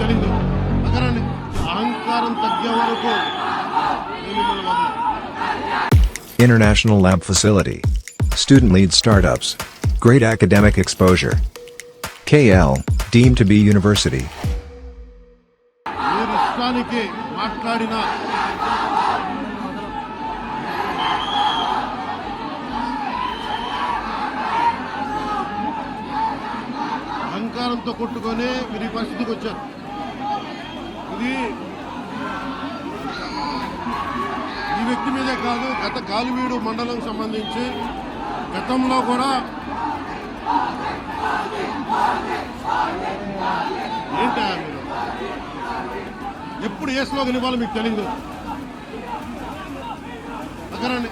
తెలియదు అక్కడండి అహంకారం తగ్గే వరకు నేను మిమ్మల్ని వదలను. International Lab Facility. Student lead startups. Great academic exposure. KL, deemed to be university. మీరు ఇష్టానికి మాట్లాడిన అధికారంతో కొట్టుకొని మీరు ఈ పరిస్థితికి వచ్చారు. ఇది ఈ వ్యక్తి మీదే కాదు గత గాలివీడు మండలం సంబంధించి గతంలో కూడా ఏంటా మీరు? ఎప్పుడు ఏ స్లోగన్ ఇవ్వాలో మీకు తెలియదు అక్కడండి.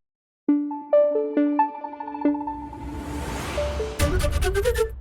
Thank you.